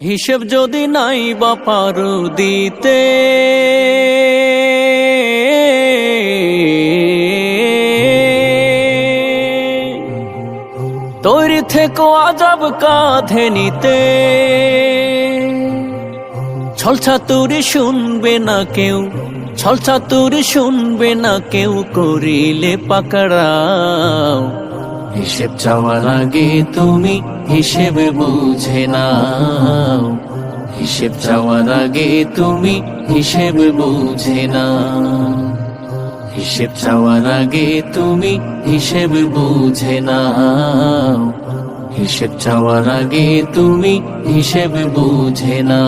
হিসেব যদি নাই বা পারো দিতে, তৈরি থেকো আজাব কাঁধে নিতে। ছলছাতুরি শুনবে না কেউ ছলছাতুরি শুনবে না কেউ, করিলে পাকড়াও। হিসেব চাওয়ার আগে তুমি হিসেবে বুঝে নাও। হিসেব চাওয়ার আগে তুমি হিসেবে বুঝে নাও। হিসেব চাওয়ার আগে তুমি হিসেব বুঝে নাও। হিসেব চাওয়ার আগে তুমি হিসেব বুঝে না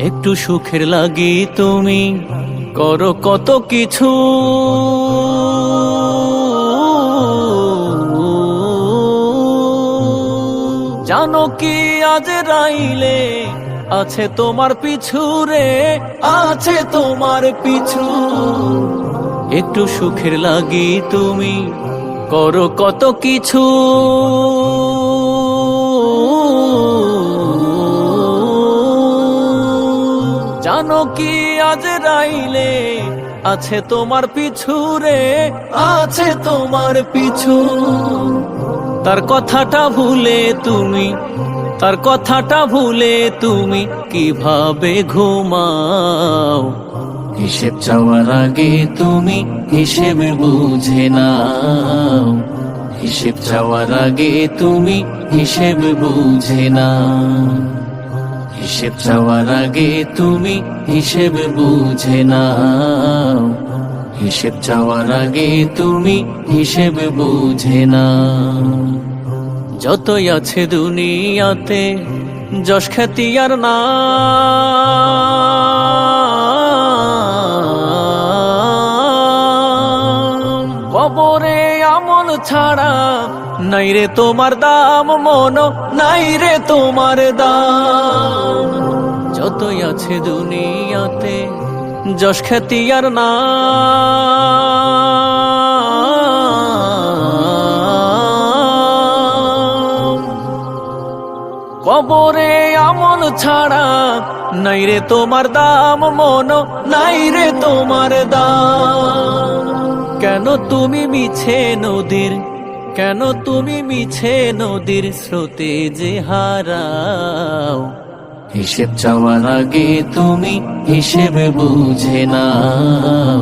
একটু সুখের লাগে তুমি, করো কত কিছু। কি আজ রাইলে? আছে তোমার পিছু রে আছে তোমার পিছু। একটু সুখের লাগি তুমি, করো কত কিছু। জানো কি আজ রাইলে? আছে তোমার পিছু রে আছে তোমার পিছু। তার কথাটা ভুলে তুমি, তার কথাটা ভুলে তুমি কীভাবে ঘুমাও? হিসেব চাওয়ার আগে তুমি হিসেবে বুঝে নাও। হিসেব চাওয়ার আগে তুমি হিসেব বুঝে না হিসেব চাওয়ার আগে তুমি হিসেব বুঝে নাও। হিসেব চাওয়ার আগে তুমি হিসেব বুঝে না। যতই আছে দুনিয়াতে যশ খ্যাতি আর না। কবরে আমল ছাড়া নাই রে তোমার দাম, মন নাই রে তোমার দাম। যতই আছে দুনিয়াতে যশ খ্যাতি আর না। কবরে আমল ছাড়া নাই রে তোমার দাম, মন নাই রে তোমার দাম। কেন তুমি মিছে নদীর, কেন তুমি মিছে নদীর স্রোতে যে হারাও? হিসেব চাওয়ার আগে তুমি হিসেবে বুঝে নাও।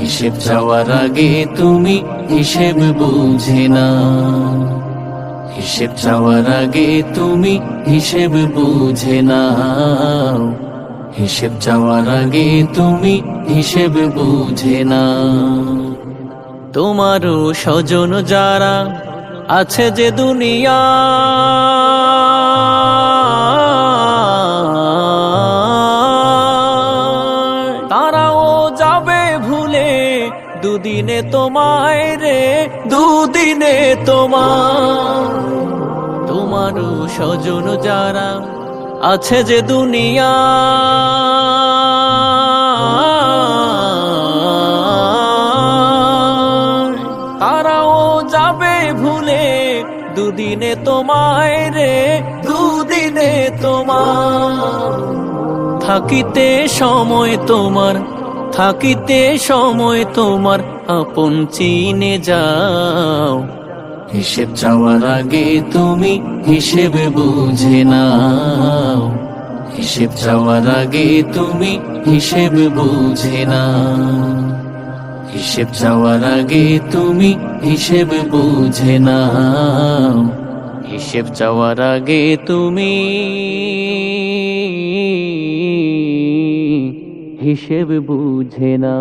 হিসেব চাওয়ার আগে তুমি হিসেব বুঝে নাও। হিসেব চাওয়ার আগে তুমি হিসেব বুঝে নাও। হিসেব চাওয়ার আগে তুমি হিসেব বুঝে না তোমারও স্বজন যারা আছে যে দুনিয়া দুদিনে তোমায় রে, দুদিনে তোমার তোমারও স্বজন যারা আছে যে দুনিয়া। তারাও যাবে ভুলে দুদিনে তোমায় রে, দুদিনে তোমার থাকিতে সময় তোমার থাকিতে সময় তোমার আপন চিনে যাও। হিসেব চাওয়ার আগে তুমি হিসেবে বুঝে নাও। হিসেব চাওয়ার আগে তুমি হিসেবে বুঝে নাও। হিসেব চাওয়ার আগে তুমি হিসেবে বুঝে নাও। হিসেব চাওয়ার আগে তুমি হিসেব বুঝে না।